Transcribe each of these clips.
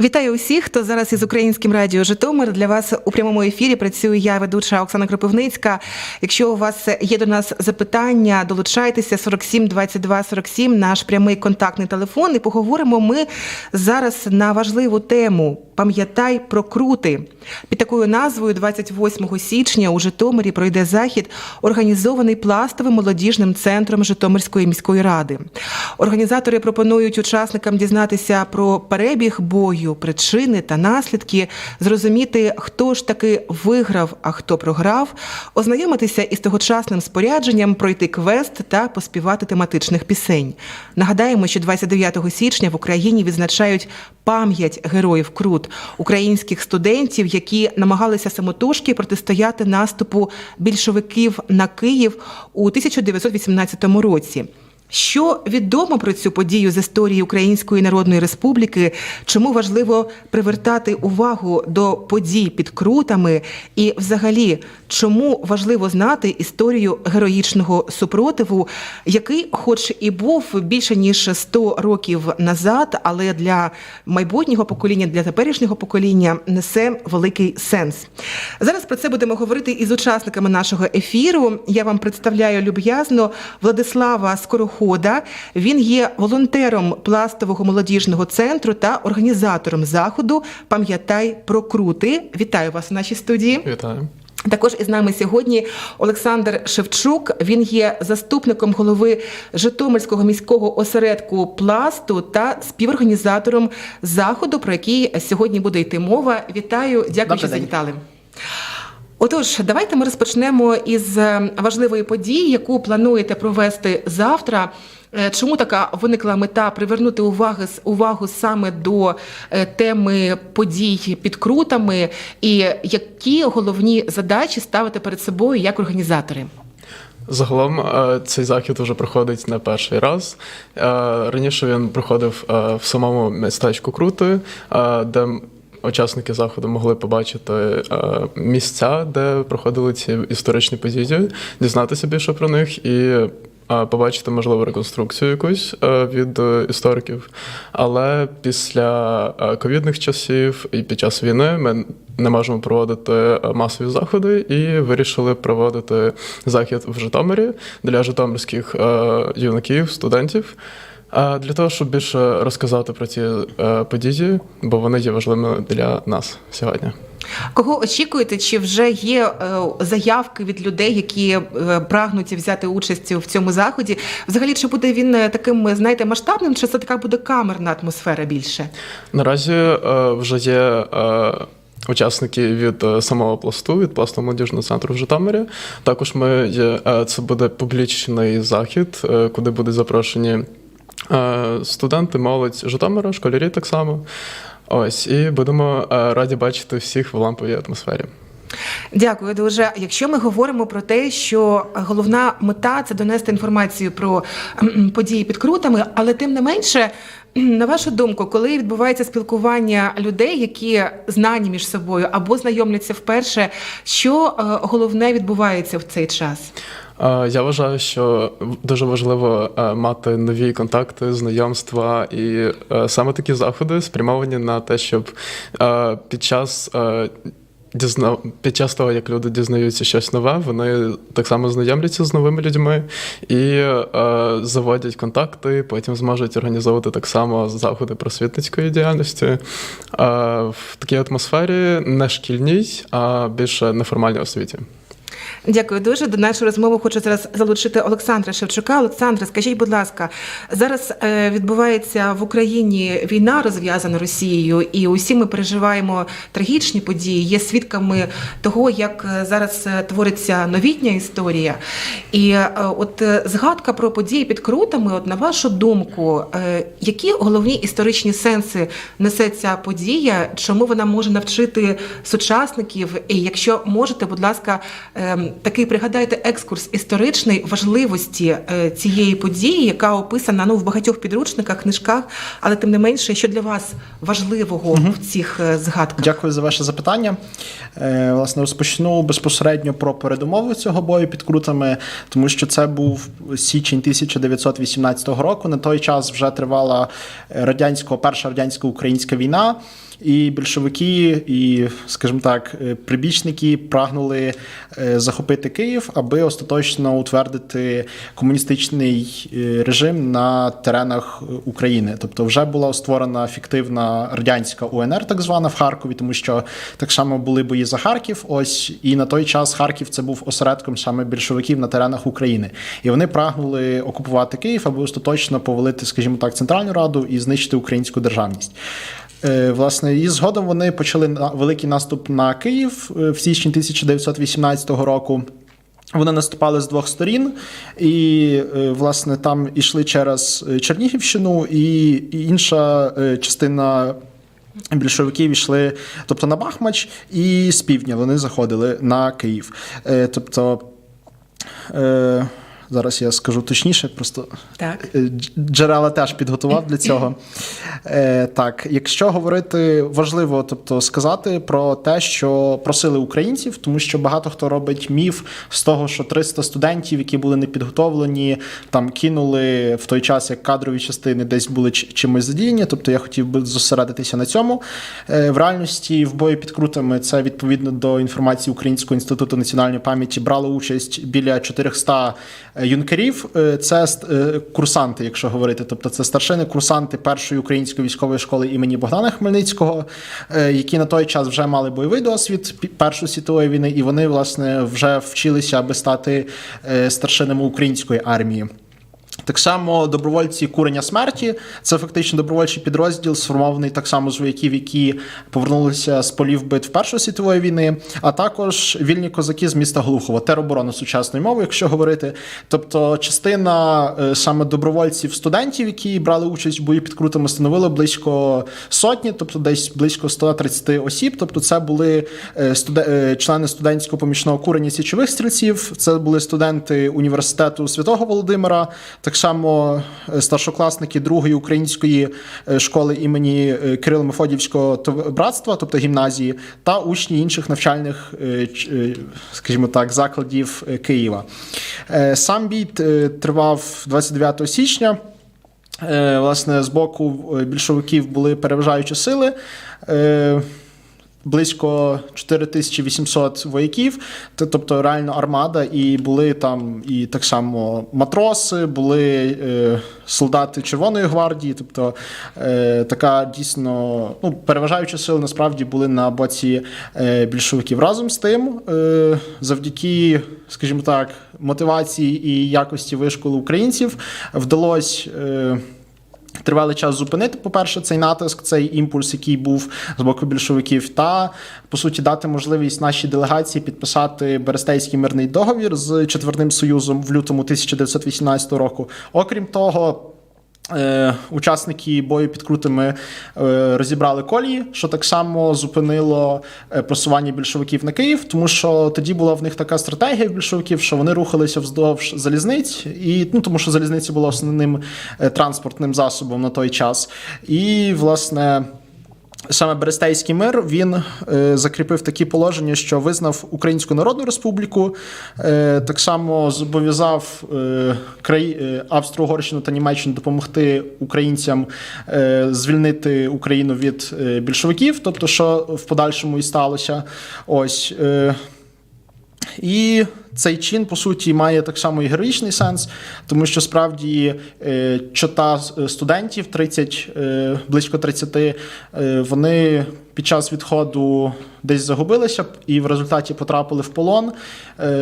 Вітаю усіх, хто зараз із українським радіо Житомир. Для вас у прямому ефірі працюю я, ведуча Оксана Кропивницька. Якщо у вас є до нас запитання, долучайтеся 47 22 47, наш прямий контактний телефон. І поговоримо ми зараз на важливу тему. Пам'ятай про крути. Під такою назвою 28 січня у Житомирі пройде захід, організований пластовим молодіжним центром Житомирської міської ради. Організатори пропонують учасникам дізнатися про перебіг бою, причини та наслідки, зрозуміти, хто ж таки виграв, а хто програв, ознайомитися із тогочасним спорядженням, пройти квест та поспівати тематичних пісень. Нагадаємо, що 29 січня в Україні відзначають пам'ять героїв Крут, українських студентів, які намагалися самотужки протистояти наступу більшовиків на Київ у 1918 році. Що відомо про цю подію з історії Української Народної Республіки? Чому важливо привертати увагу до подій під крутами? І, взагалі, чому важливо знати історію героїчного супротиву, який, хоч і був більше ніж 100 років назад, але для майбутнього покоління, для теперішнього покоління несе великий сенс. Зараз про це будемо говорити із учасниками нашого ефіру. Я вам представляю люб'язно Владислава Скорохода. Він є волонтером пластового молодіжного центру та організатором заходу Пам'ятай про крути. Вітаю вас у нашій студії. Вітаю. Також із нами сьогодні Олександр Шевчук. Він є заступником голови Житомирського міського осередку пласту та співорганізатором заходу, про який сьогодні буде йти мова. Вітаю, дякую, Добрий що завітали. Отож, давайте ми розпочнемо із е, важливої події, яку плануєте провести завтра. Е, Чому така виникла мета привернути увагу, увагу саме до е, теми подій під крутами, і які головні задачі ставите перед собою як організатори? Загалом цей захід вже проходить не перший раз. Раніше він проходив в самому містечку Крути, де учасники заходу могли побачити е, місця, де проходили ці історичні події, дізнатися більше про них і. е, Побачити можливо реконструкцію якусь е, від істориків, але після ковідних часів і під час війни ми не можемо проводити масові заходи і вирішили проводити захід в Житомирі для житомирських юнаків, студентів. Для того, щоб більше розказати про ці е, події, бо вони є важливими для нас сьогодні. Кого очікуєте? Чи вже є е, заявки від людей, які е, прагнуть взяти участь в цьому заході? Взагалі, чи буде він таким, знаєте, масштабним, чи це така буде камерна атмосфера більше? Наразі вже є учасники від самого пласту, від пласту молодіжного центру в Житомирі. Також ми є, це буде публічний захід, куди будуть запрошені студенти, молодь Житомира, школярі так само. Ось, і будемо е, раді бачити всіх в ламповій атмосфері. Дякую дуже. Якщо ми говоримо про те, що головна мета це донести інформацію про події під крутами, але тим не менше, на вашу думку, коли відбувається спілкування людей, які знані між собою або знайомляться вперше, що е, головне відбувається в цей час? Е, Я вважаю, що дуже важливо е, мати нові контакти, знайомства, і е, саме такі заходи спрямовані на те, щоб під час. Дізна... Під час того, як люди дізнаються щось нове, вони так само знайомляться з новими людьми і е, заводять контакти, потім зможуть організовувати так само заходи просвітницької діяльності е, в такій атмосфері не шкільній, а більше неформальній освіті. Дякую дуже. До нашої розмови хочу зараз залучити Олександра Шевчука. Олександре, скажіть, будь ласка, зараз е, відбувається в Україні війна розв'язана Росією, і усі ми переживаємо трагічні події. Є свідками того, як е, зараз е, твориться новітня історія. І от згадка про події під крутами, от на вашу думку, які головні історичні сенси несе ця подія? Чому вона може навчити сучасників? І якщо можете, будь ласка, ем, такий пригадайте екскурс історичний важливості е, цієї події, яка описана ну в багатьох підручниках, книжках, але тим не менше, що для вас важливого в цих е, згадках? Дякую за ваше запитання. Е, Власне, розпочну безпосередньо про передумови цього бою під крутами, тому що це був січень 1918 року. На той час вже тривала радянсько, перша радянсько-українська війна. І більшовики, і, скажімо так, е, прибічники прагнули е, захопити Київ, аби остаточно утвердити комуністичний е, режим на теренах України. Тобто, вже була створена фіктивна радянська УНР, так звана в Харкові, тому що так само були бої за Харків. Ось і на той час Харків це був осередком саме більшовиків на теренах України. І вони прагнули окупувати Київ, аби остаточно повалити, скажімо так, центральну раду і знищити українську державність. Е, Власне, і згодом вони почали великий наступ на Київ е, в січні 1918 року. Вони наступали з двох сторін, і е, власне там ішли через Чернігівщину, і інша частина. Більшовиків йшли, тобто на Бахмач, і з півдня вони заходили на Київ. Тобто, зараз я скажу точніше, просто Так. Е, Джерела теж підготував для цього. Е, так, якщо говорити важливо, тобто сказати про те, що просили українців, тому що багато хто робить міф з того, що 300 студентів, які були не підготовлені, там кинули в той час, як кадрові частини десь були чи- чимось задіяні. Тобто я хотів би зосередитися на цьому. Е, в реальності в бої під крутами це відповідно до інформації Українського інституту національної пам'яті брало участь біля 400 юнкерів. Е, Це е, курсанти, якщо говорити. Тобто це старшини, курсанти першої української військової школи імені Богдана Хмельницького, е, які на той час вже мали бойовий досвід Першої світової війни, і вони власне вже вчилися, аби стати е, старшинами української армії. Так само добровольці курення смерті це фактично добровольчий підрозділ, сформований так само з вояків, які повернулися з полів битв Першої світової війни, а також вільні козаки з міста Глухова, тероборона сучасної мови, якщо говорити. Тобто, частина е, саме добровольців студентів, які брали участь в бої під крутами, становила близько сотні, тобто десь близько 130 осіб. Тобто, це були е, студе- е, члени студентського помічного курення січових стрільців. Це були студенти університету Святого Володимира, так само е, старшокласники другої української е, школи імені е, Кирило Мефодівського братства, тобто гімназії, та учні інших навчальних, скажімо так, закладів Києва. Сам бій тривав 29 січня. Власне, з боку більшовиків були переважаючі сили. Близько 4800 вояків, тобто реально армада, і були там і так само матроси, були е, солдати Червоної гвардії. Тобто е, така дійсно ну, переважаючі сили насправді були на боці е, більшовиків. Разом з тим, е, завдяки, скажімо так, мотивації і якості вишколу українців вдалося. Е, Тривалий час зупинити, по-перше, цей натиск, цей імпульс, який був з боку більшовиків, та по суті дати можливість нашій делегації підписати Берестейський мирний договір з четверним Союзом в лютому 1918 року. Окрім того. Е, учасники бою під крутими е, розібрали колії, що так само зупинило е, просування більшовиків на Київ, тому що тоді була в них така стратегія більшовиків, що вони рухалися вздовж залізниць, і ну тому що залізниця була основним транспортним засобом на той час. І власне. Саме Берестейський мир він е, закріпив такі положення, що визнав Українську Народну Республіку, е, так само зобов'язав е, край, е, Австро-Угорщину та Німеччину допомогти українцям е, звільнити Україну від е, більшовиків, тобто, що в подальшому і сталося. Ось. Е, і цей чин, по суті, має так само і героїчний сенс, тому що справді е, чота е, студентів, 30, е, близько 30, е, вони під час відходу десь загубилися і в результаті потрапили в полон,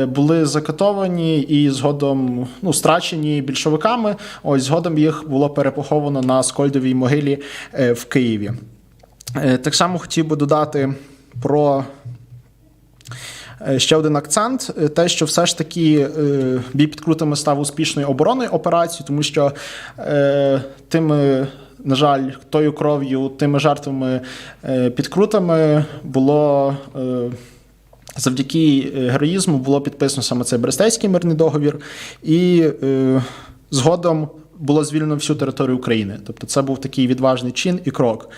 були закатовані і згодом ну, страчені більшовиками. Ось згодом їх було перепоховано на Скольдовій могилі в Києві. Так само хотів би додати про. Е, Ще один акцент: е, те, що все ж таки е, бій під крутами став успішною оборонною операцією, тому що тими, на жаль, тою кров'ю, тими жертвами е, під крутами було. Завдяки героїзму було підписано саме цей Брестейський мирний договір, і згодом було звільнено всю територію України. Тобто це був такий відважний чин і крок.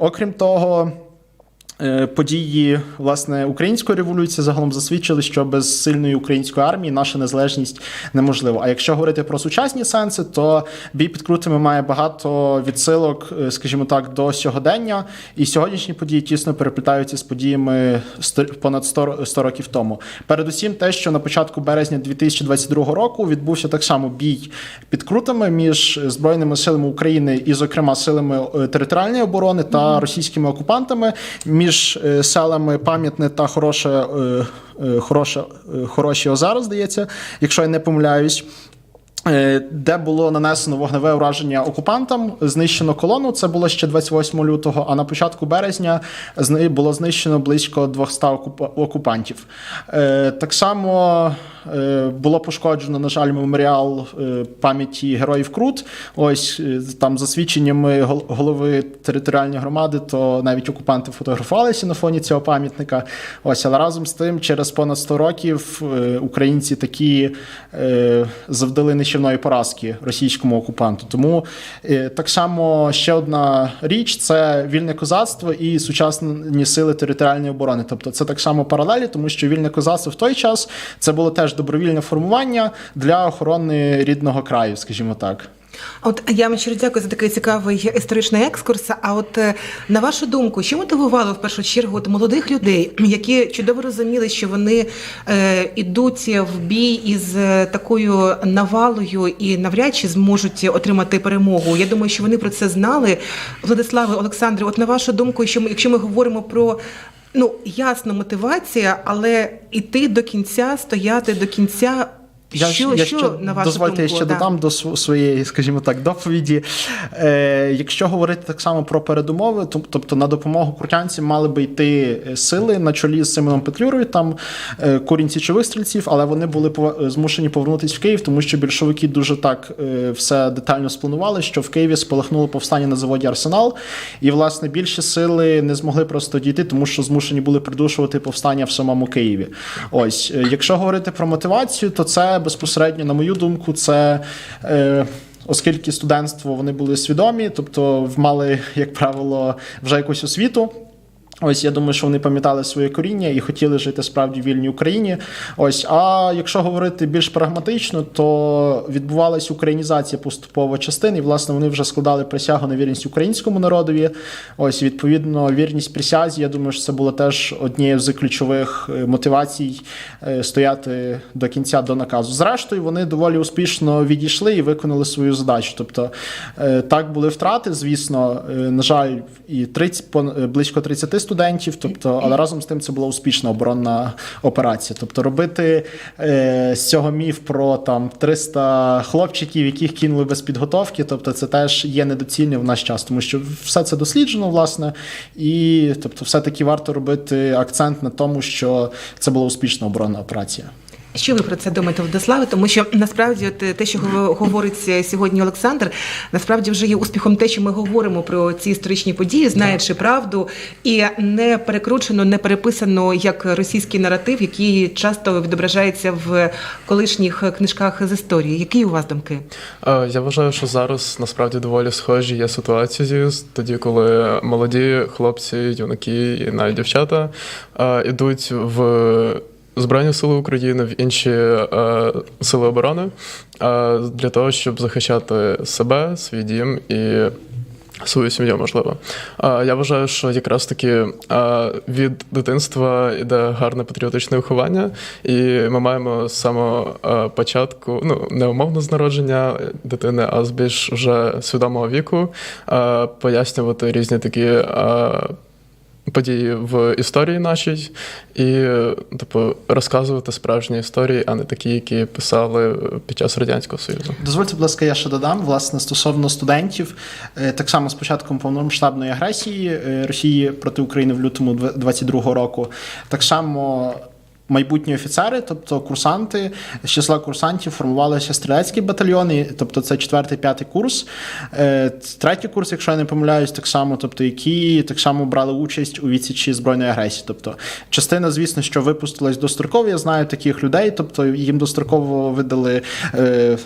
Окрім того. Е, Події власне української революції загалом засвідчили, що без сильної української армії наша незалежність неможлива. А якщо говорити про сучасні сенси, то бій під крутами має багато відсилок, е, скажімо так, до сьогодення. І сьогоднішні події тісно переплітаються з подіями понад 100, 100 років тому. Передусім, те, що на початку березня 2022 року відбувся так само бій під крутами між збройними силами України і, зокрема, силами е, територіальної оборони та російськими окупантами між е, селами Пам'ятне та Хороше, е, е, Хороше, Хороші озера, здається, якщо я не помиляюсь. Де було нанесено вогневе ураження окупантам, знищено колону. Це було ще 28 лютого. А на початку березня було знищено близько 200 окупантів. Так само було пошкоджено, на жаль, меморіал е, пам'яті героїв Крут. Ось е, там за свідченнями голови територіальної громади, то навіть окупанти фотографувалися на фоні цього пам'ятника. Ось, але разом з тим, через понад 100 років е, українці такі е, завдали нищівної поразки російському окупанту. Тому е, так само ще одна річ це вільне козацтво і сучасні сили територіальної оборони. Тобто це так само паралелі, тому що вільне козацтво в той час це було теж добровільне формування для охорони рідного краю, скажімо так. От я вам щиро дякую за такий цікавий історичний екскурс. А от е, на вашу думку, що мотивувало в першу чергу от молодих людей, які чудово розуміли, що вони е, ідуть в бій із е, такою навалою і навряд чи зможуть отримати перемогу? Я думаю, що вони про це знали. Владиславе Олександре, от на вашу думку, що ми, якщо ми говоримо про ну ясна мотивація, але іти до кінця, стояти до кінця. Я, що, я що ще, на вашу дозвольте, думку? я ще Да. додам до св- своєї, скажімо так, доповіді. Е, якщо говорити так само про передумови, то, тобто на допомогу крутянцям мали би йти е, сили на чолі з Симоном Петлюрою, там е, курінь січових стрільців, але вони були пова- змушені повернутися в Київ, тому що більшовики дуже так е, все детально спланували, що в Києві спалахнуло повстання на заводі Арсенал, і власне більші сили не змогли просто дійти, тому що змушені були придушувати повстання в самому Києві. Ось, е, якщо говорити про мотивацію, то це безпосередньо, на мою думку, це. Е, Оскільки студентство вони були свідомі, тобто мали, як правило, вже якусь освіту. Ось я думаю, що вони пам'ятали своє коріння і хотіли жити справді в вільній Україні. Ось, а якщо говорити більш прагматично, то відбувалася українізація поступово частин, і власне вони вже складали присягу на вірність українському народові. Ось відповідно, вірність присязі. Я думаю, що це було теж однією з ключових е, мотивацій е, стояти до кінця до наказу. Зрештою, вони доволі успішно відійшли і виконали свою задачу. Тобто е, так були втрати, звісно, на жаль, і 30, пон- е, близько 30 студентів. Тобто, але разом з тим це була успішна оборонна операція. Тобто, робити е, з цього міф про там 300 хлопчиків, яких кинули без підготовки. Тобто, це теж є недоцільно в наш час, тому що все це досліджено, власне, і тобто, все-таки варто робити акцент на тому, що це була успішна оборонна операція. Що ви про це думаєте, Владиславе? Тому що насправді от, те, що гов- говорить сьогодні Олександр, насправді вже є успіхом те, що ми говоримо про ці історичні події, знаючи правду, і не перекручено, не переписано як російський наратив, який часто відображається в колишніх книжках з історії. Які у вас думки? Е, Я вважаю, що зараз насправді доволі схожі є ситуації тоді, коли молоді хлопці, юнаки і навіть дівчата е, ідуть в Збройні Сили України, в інші е, сили оборони е, для того, щоб захищати себе, свій дім і. Свою сім'ю, можливо. А, Я вважаю, що якраз таки а, від дитинства йде гарне патріотичне виховання, і ми маємо з самого початку, ну не умовно з народження дитини, а з більш вже свідомого віку а, пояснювати різні такі. а, Події в історії нашій і типу розказувати справжні історії, а не такі, які писали під час радянського союзу. Дозвольте, будь ласка, я ще додам власне стосовно студентів. Е, Так само з початком повномасштабної агресії е, Росії проти України в лютому 2022 року. Так само майбутні офіцери, тобто курсанти з числа курсантів формувалися стрілецькі батальйони, тобто це четвертий, п'ятий курс. Е, Третій курс, якщо я не помиляюсь, так само, тобто які так само брали участь у відсічі збройної агресії. Тобто частина, звісно, що випустилась достроково. Я знаю таких людей, тобто їм достроково видали, е,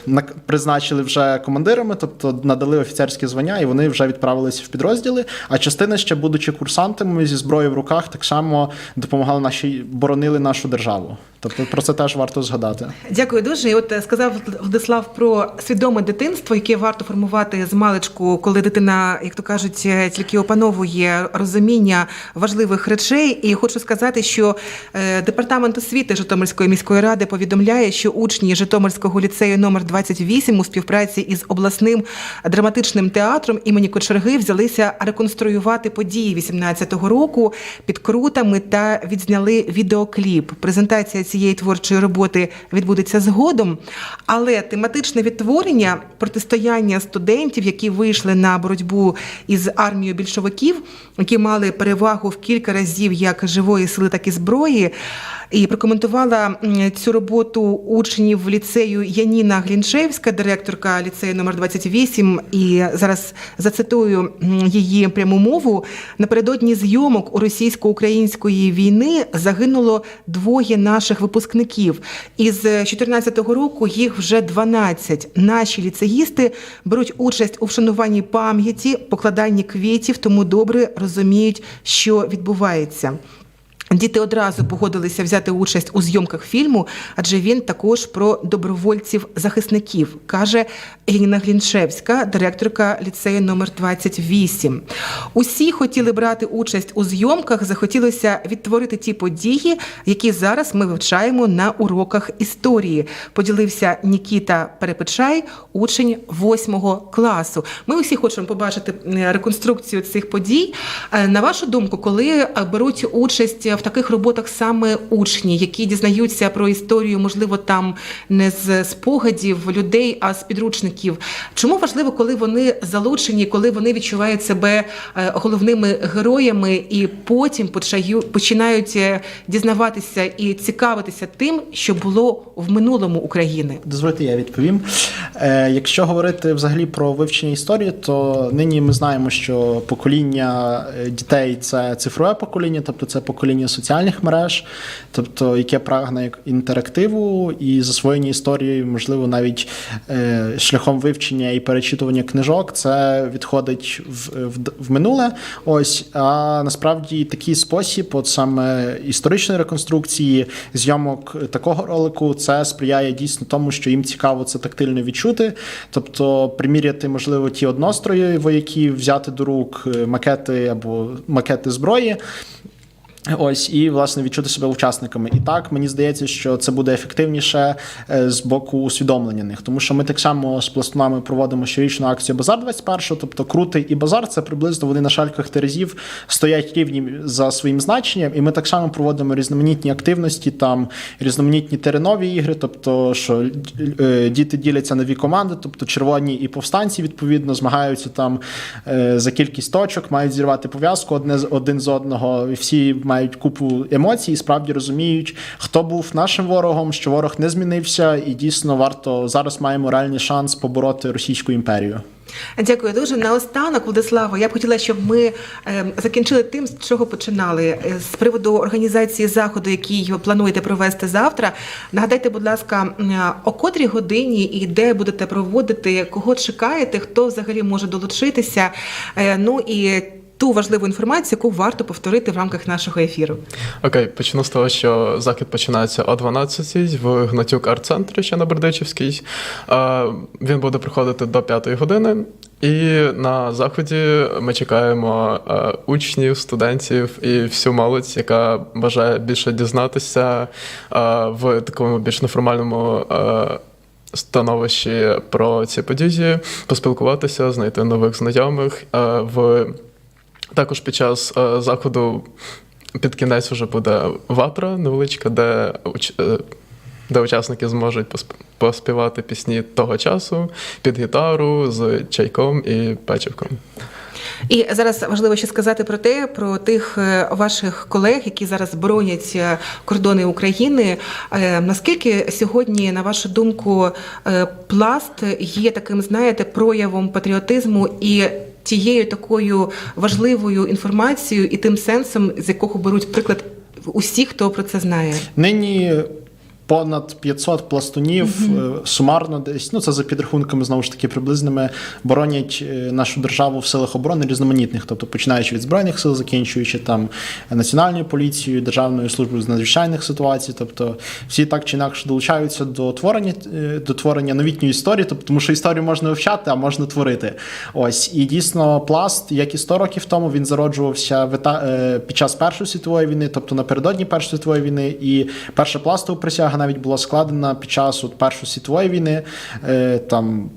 призначили вже командирами, тобто надали офіцерські звання, і вони вже відправилися в підрозділи. А частина ще, будучи курсантами зі зброєю в руках, так само допомагали нашій боронили нашу державу. Тобто про це теж варто згадати. Дякую дуже. І от е, сказав Владислав про свідоме дитинство, яке варто формувати з маличку, коли дитина, як то кажуть, е, тільки опановує розуміння важливих речей. І хочу сказати, що е, департамент освіти Житомирської міської ради повідомляє, що учні Житомирського ліцею номер 28 у співпраці із обласним драматичним театром імені Кочерги взялися реконструювати події 18-го року під крутами та відзняли відеокліп. Презентація цієї творчої роботи відбудеться згодом, але тематичне відтворення протистояння студентів, які вийшли на боротьбу із армією більшовиків, які мали перевагу в кілька разів як живої сили, так і зброї. І прокоментувала цю роботу учнів ліцею Яніна Глінчевська, директорка ліцею номер 28. І зараз зацитую її пряму мову. Напередодні зйомок у російсько-української війни загинуло двоє наших випускників. Із 2014 року їх вже 12. Наші ліцеїсти беруть участь у вшануванні пам'яті, покладанні квітів, тому добре розуміють, що відбувається. Діти одразу погодилися взяти участь у зйомках фільму, адже він також про добровольців-захисників, каже Єніна Глінчевська, директорка ліцею номер 28. Усі хотіли брати участь у зйомках, захотілося відтворити ті події, які зараз ми вивчаємо на уроках історії. Поділився Нікіта Перепечай, учень 8 класу. Ми усі хочемо побачити е, реконструкцію цих подій. Е, На вашу думку, коли е, беруть участь в таких роботах саме учні, які дізнаються про історію, можливо, там не з спогадів людей, а з підручників. Чому важливо, коли вони залучені, коли вони відчувають себе е, головними героями, і потім починають е, дізнаватися і цікавитися тим, що було в минулому України? Дозвольте, я відповім. Е, якщо говорити взагалі про вивчення історії, то нині ми знаємо, що покоління дітей це цифрове покоління, тобто це покоління соціальних мереж, тобто яке прагне інтерактиву і засвоєння історії, можливо, навіть е, шляхом вивчення і перечитування книжок, це відходить в, в, в минуле. Ось а насправді такий спосіб, от саме історичної реконструкції, зйомок такого ролику, це сприяє дійсно тому, що їм цікаво це тактильно відчути. Тобто, приміряти, можливо, ті однострої вояків, взяти до рук е, макети або макети зброї. Ось і власне відчути себе учасниками. І так мені здається, що це буде ефективніше е, з боку усвідомлення них, тому що ми так само з пластунами проводимо щорічну акцію Базар 21, тобто крутий і базар це приблизно вони на шальках терезів стоять рівні за своїм значенням, і ми так само проводимо різноманітні активності, там різноманітні теренові ігри, тобто що е, діти діляться на дві команди, тобто червоні і повстанці відповідно змагаються там е, за кількість точок, мають зірвати пов'язку одне з один з одного. І всі мають купу емоцій, і справді розуміють, хто був нашим ворогом, що ворог не змінився, і дійсно варто зараз маємо реальний шанс побороти Російську імперію. Дякую дуже. Наостанок, Владислава, я б хотіла, щоб ми е, закінчили тим, з чого починали. Е, З приводу організації заходу, який ви плануєте провести завтра. Нагадайте, будь ласка, м, о котрій годині і де будете проводити, кого чекаєте, хто взагалі може долучитися. Е, Ну і ту важливу інформацію, яку варто повторити в рамках нашого ефіру. Окей, почну з того, що захід починається о 12 в Гнатюк арт-центрі, ще на Бердичівській. Він буде проходити до 5 години. І на заході ми чекаємо учнів, студентів і всю молодь, яка бажає більше дізнатися в такому більш неформальному. Становищі про ці події, поспілкуватися, знайти нових знайомих. В також під час е, заходу під кінець вже буде ватра невеличка, де, уч- е, де учасники зможуть посп- поспівати пісні того часу під гітару з чайком і печивком. І зараз важливо ще сказати про те, про тих е, ваших колег, які зараз боронять е, кордони України. Е, Наскільки сьогодні, на вашу думку, пласт є таким, знаєте, проявом патріотизму і тією такою важливою інформацією і тим сенсом, з якого беруть приклад усі, хто про це знає? Нині понад 500 пластунів е, сумарно десь, ну це за підрахунками знову ж таки приблизними, боронять е, нашу державу в силах оборони різноманітних, тобто починаючи від збройних сил, закінчуючи там національною поліцією, державною службою з надзвичайних ситуацій, тобто всі так чи інакше долучаються до творення е, до творення новітньої історії, тобто тому що історію можна вивчати, а можна творити. Ось. І дійсно пласт, як і 100 років тому, він зароджувався під час Першої світової війни, тобто напередодні Першої світової війни, і перша пластова присяга навіть була складена під час от Першої світової війни. Е, Там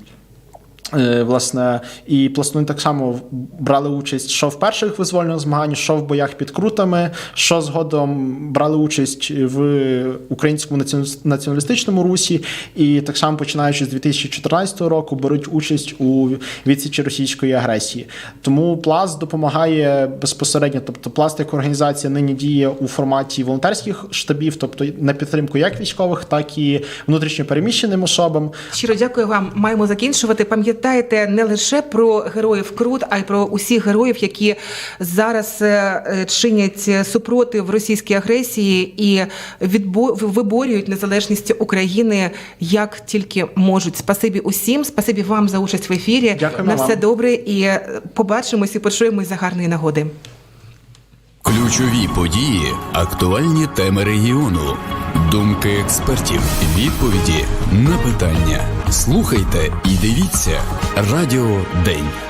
Власне, і пластуни так само брали участь що в перших визвольних змаганнях, що в боях під крутами, що згодом брали участь в українському націоналістичному русі, і так само починаючи з 2014 року беруть участь у відсічі російської агресії. Тому пласт допомагає безпосередньо. Тобто, пласт як організація нині діє у форматі волонтерських штабів, тобто на підтримку як військових, так і внутрішньо переміщеним особам. Щиро дякую вам. Маємо закінчувати. Пам'ятайте не лише про героїв Крут, а й про усіх героїв, які зараз е, чинять супротив російській агресії і виборюють незалежність України як тільки можуть. Спасибі усім, спасибі вам за участь в ефірі. Дякуємо На все вам. добре і е, побачимось і почуємось за гарної нагоди. Ключові події, актуальні теми регіону, думки експертів, відповіді на питання. Слухайте і дивіться Радіо День.